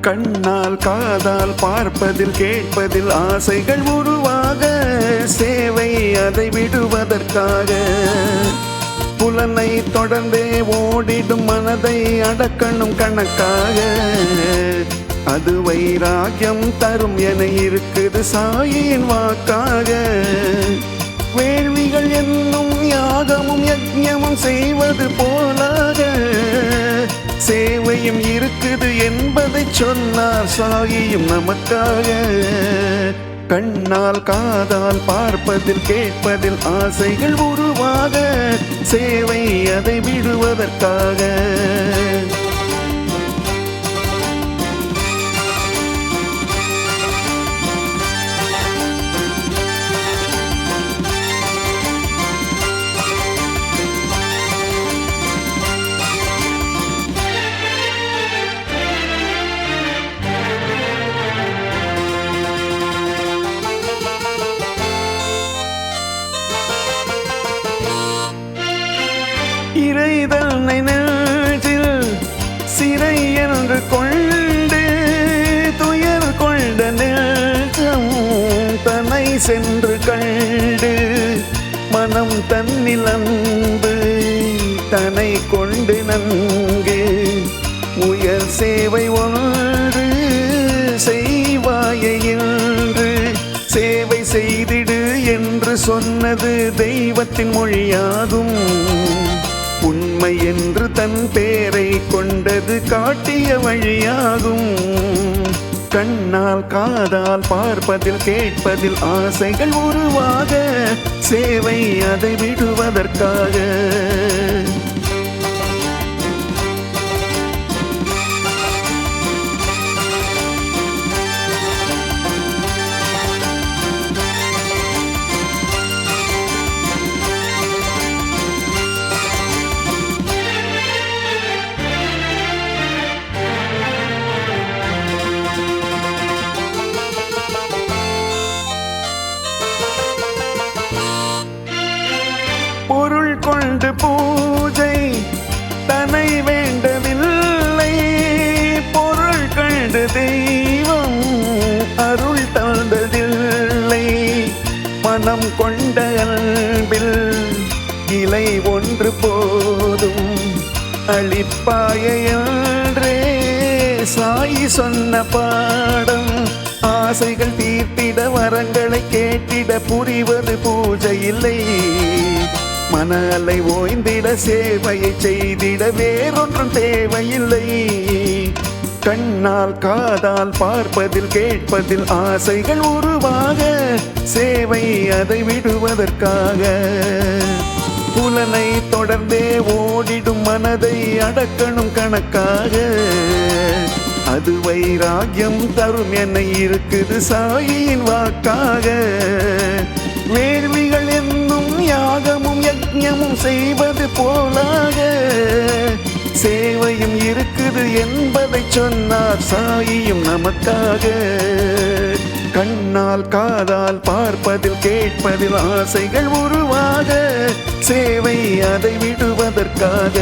கண்ணால் காதால் பார்ப்பதில் கேட்பதில் ஆசைகள் உருவாக சேவை அதை விடுவதற்காக. புலனை தொடர்ந்தே ஓடிடும் மனதை அடக்கணும் கணக்காக. அது வைராகியம் தரும் என இருக்குது சாயின் வாக்காக. வேள்விகள் என்னும் யாகமும் யஜ்யமும் செய்வது போ சேவையும் இருக்குது என்பதை சொன்னார் சாயியும் நமக்காக. கண்ணால் காதால் பார்ப்பதில் கேட்பதில் ஆசைகள் உருவாக. சேவை அதை விடுவதற்காக. இறைதன்னை நெஞ்சில் சிறை என்று கொண்டு துயர் கொண்ட நெஞ்சம் தன்னை சென்று கண்டு மனம் தன்னில் அன்பு தனை கொண்டு நன்கு உயர் சேவை ஒன்று செய்வாயை என்று சேவை செய்திடு என்று சொன்னது தெய்வத்தின் மொழியாகும். உண்மை என்று தன் பேரை கொண்டது காட்டிய வழியாகும். கண்ணால் காதால் பார்ப்பதில் கேட்பதில் ஆசைகள் உருவாக சேவை அதை விடுவதற்காக. தெய்வம் அருள் தந்ததில்லை. மனம் கொண்ட அன்பில் இலை ஒன்று போதும். அழிப்பாயன்றே சாயி சொன்ன பாடம். ஆசைகள் தீர்த்திட வரங்களை கேட்டிட புரிவது பூஜை இல்லை. மனலை ஓய்ந்திட சேவையை செய்திட வேறொன்றும் தேவையில்லை. கண்ணால் காதால் பார்ப்பதில் கேட்பதில் ஆசைகள் உருவாக சேவை அதை விடுவதற்காக. புலனை தொடர்ந்தே ஓடிடும் மனதை அடக்கணும் கணக்காக. அது வைராகியம் தரும் என்னை இருக்குது சாயின் வாக்காக. வேள்விகள் என்னும் யாகமும் யஜ்ஞமும் செய்வது போலா சேவையும் இருக்குது என்பதை சொன்னார் சாயியும் நமக்காக. கண்ணால் காதால் பார்ப்பதில் கேட்பதில் ஆசைகள் உருவாக. சேவை அதை விடுவதற்காக.